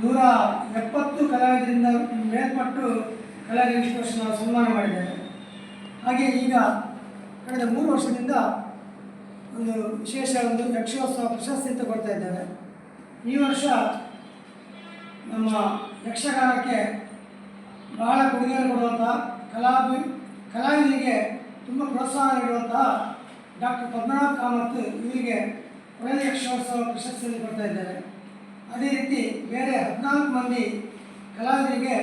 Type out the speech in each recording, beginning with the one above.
ನೂರ ಎಪ್ಪತ್ತು ಕಲಾವಿದರಿಂದ ಮೇಲ್ಪಟ್ಟು ಕಲಾವಿದರಿಗೆ ಇಷ್ಟು ಸನ್ಮಾನ ಮಾಡಿದ್ದೇವೆ. ಹಾಗೆ ಈಗ ಕಳೆದ ಮೂರು ವರ್ಷದಿಂದ ಒಂದು ವಿಶೇಷ ಒಂದು ಯಕ್ಷೋತ್ಸವ ಪ್ರಶಸ್ತಿ ಅಂತ ಕೊಡ್ತಾ ಇದ್ದೇವೆ ಈ ವರ್ಷ ನಮ್ಮ ಯಕ್ಷಗಾನಕ್ಕೆ ಬಹಳ ಕೊಡುಗೆಯನ್ನು ಕೊಡುವಂತಹ ಕಲಾವಿ, ಕಲಾವಿದರಿಗೆ ತುಂಬ ಪ್ರೋತ್ಸಾಹ ನೀಡುವಂತಹ ಡಾಕ್ಟರ್ ಪದ್ಮನಾಭ್ ಕಾಮತ್ ಇವರಿಗೆ ಕೊನೆಯ ಯಕ್ಷೋತ್ಸವ ಪ್ರಶಸ್ತಿಯನ್ನು ಕೊಡ್ತಾ ಇದ್ದಾರೆ. ಅದೇ ರೀತಿ ಬೇರೆ ಹದಿನಾಲ್ಕು ಮಂದಿ ಕಲಾವಿದರಿಗೆ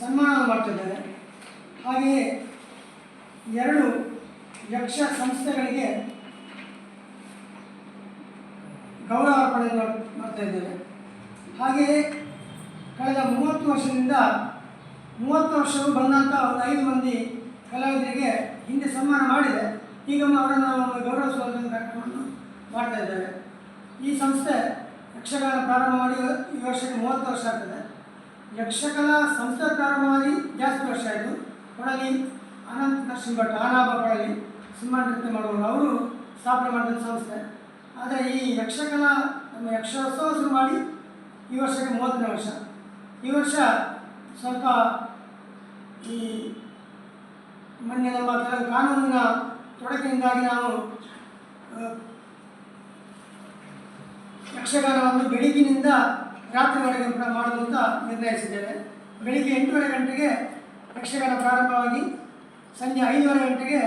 ಸನ್ಮಾನ ಮಾಡ್ತಿದ್ದಾರೆ. ಹಾಗೆಯೇ ಎರಡು ಯಕ್ಷ ಸಂಸ್ಥೆಗಳಿಗೆ ಗೌರವಾರ್ಪಣೆ ಪಡೆದು ಮಾಡ್ತಾ ಇದ್ದೇವೆ ಹಾಗೆಯೇ ಕಳೆದ ಮೂವತ್ತು ವರ್ಷದಿಂದ ಮೂವತ್ತು ವರ್ಷವೂ ಬಂದಂಥ ಒಂದು ಐದು ಮಂದಿ ಕಲಾವಿದರಿಗೆ ಹಿಂದೆ ಸನ್ಮಾನ ಮಾಡಿದೆ. ಈಗ ಅವರನ್ನು ಗೌರವಿಸುವಂಥ ಕಾರ್ಯಕ್ರಮವನ್ನು ಮಾಡ್ತಾ ಇದ್ದೇವೆ ಈ ಸಂಸ್ಥೆ ಯಕ್ಷಗಾನ ಪ್ರಾರಂಭ ಮಾಡಿ ಈ ವರ್ಷಕ್ಕೆ ಮೂವತ್ತು ವರ್ಷ ಆಗ್ತದೆ. ಯಕ್ಷಗಾನ ಸಂಸ್ಥೆ ಪ್ರಾರಂಭ ಮಾಡಿ ಜಾಸ್ತಿ ವರ್ಷ ಆಯಿತು. ಕೊಡಲಿ ಅನಂತ ನರಸಿಂಹ ಭಟ್ ಆನಾಭ ಕೊಡಲಿ ಸಿಂಹ ನೃತ್ಯ ಮಾಡುವವರು ಅವರು ಸ್ಥಾಪನೆ ಮಾಡಿದ ಸಂಸ್ಥೆ. ಆದರೆ ಈ ಯಕ್ಷಗಾನ ನಮ್ಮ ಯಕ್ಷೋತ್ಸವ ಶುರು ಮಾಡಿ ಈ ವರ್ಷಕ್ಕೆ ಮೂವತ್ತನೇ ವರ್ಷ. ಈ ವರ್ಷ ಸ್ವಲ್ಪ ಈ ಮೊನ್ನೆ ನಮ್ಮ ಕೆಲವು ಕಾನೂನಿನ ತೊಡಕಿನಿಂದಾಗಿ ನಾವು ಯಕ್ಷಗಾನವನ್ನು ಬೆಳಗಿನಿಂದ ರಾತ್ರಿವರೆಗೆ ಕೂಡ ಮಾಡೋದು ಅಂತ ನಿರ್ಣಯಿಸಿದ್ದೇವೆ. ಬೆಳಿಗ್ಗೆ ಎಂಟೂವರೆ ಗಂಟೆಗೆ ಯಕ್ಷಗಾನ ಪ್ರಾರಂಭವಾಗಿ ಸಂಜೆ ಐದೂವರೆ ಗಂಟೆಗೆ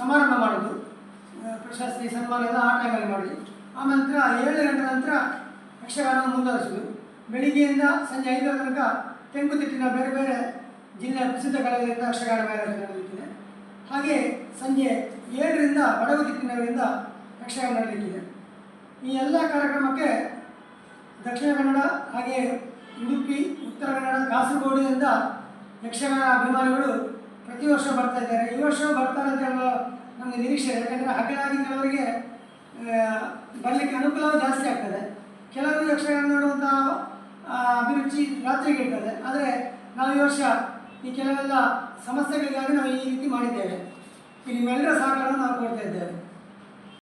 ಸಮಾರಂಭ ಮಾಡೋದು ಪ್ರಶಸ್ತಿ, ಸನ್ಮಾನ ಎಲ್ಲ ಆ ಟೈಮಲ್ಲಿ ಮಾಡಿ ಆ ನಂತರ ಏಳು ಗಂಟೆ ನಂತರ ಯಕ್ಷಗಾನವನ್ನು ಮುಂದುವರಿಸೋದು ಬೆಳಿಗ್ಗೆಯಿಂದ ಸಂಜೆ ಐದರ ತನಕ ತೆಂಕುತಿಟ್ಟಿನ ಬೇರೆ ಬೇರೆ ಜಿಲ್ಲೆಯ ಪ್ರಸಿದ್ಧ ಕಲಾವಿದರಿಂದ ಯಕ್ಷಗಾನ ಮೇಲೆ ನಡೆಯುತ್ತಿದೆ. ಹಾಗೆ ಸಂಜೆ ಏಳರಿಂದ ಬಡಗುತಿಟ್ಟಿನವರಿಂದ ಯಕ್ಷಗಾನ ನಡೆಯುತ್ತಿದೆ ಈ ಎಲ್ಲ ಕಾರ್ಯಕ್ರಮಕ್ಕೆ ದಕ್ಷಿಣ ಕನ್ನಡ ಹಾಗೆ ಉಡುಪಿ, ಉತ್ತರ ಕನ್ನಡ, ಕಾಸರಗೋಡಿನಿಂದ ಯಕ್ಷಗಾನ ಅಭಿಮಾನಿಗಳು ಪ್ರತಿ ವರ್ಷ ಬರ್ತಾ ಇದ್ದಾರೆ. ಈ ವರ್ಷ ಬರ್ತಾರೆ ಅಂತ ಹೇಳುವ ನಮಗೆ ನಿರೀಕ್ಷೆ ಯಾಕಂದರೆ ಹಗಲಾಗಿ ಕೆಲವರಿಗೆ ಬರಲಿಕ್ಕೆ ಅನುಕೂಲವೂ ಜಾಸ್ತಿ ಆಗ್ತದೆ. ಕೆಲವರು ಯಕ್ಷಗಾನ ನೋಡುವಂಥ ಅಭಿರುಚಿ ರಾತ್ರಿಗೆ ಇರ್ತದೆ. ಆದರೆ ನಾವು ಈ ವರ್ಷ ಈ ಕೆಲವೆಲ್ಲ ಸಮಸ್ಯೆಗಳಿಗಾಗಿ ನಾವು ಈ ರೀತಿ ಮಾಡಿದ್ದೇವೆ. ಈ ನಿಮ್ಮೆಲ್ಲರ ಸಹಕಾರವನ್ನು ನಾವು ಕೊಡ್ತಾ ಇದ್ದೇವೆ.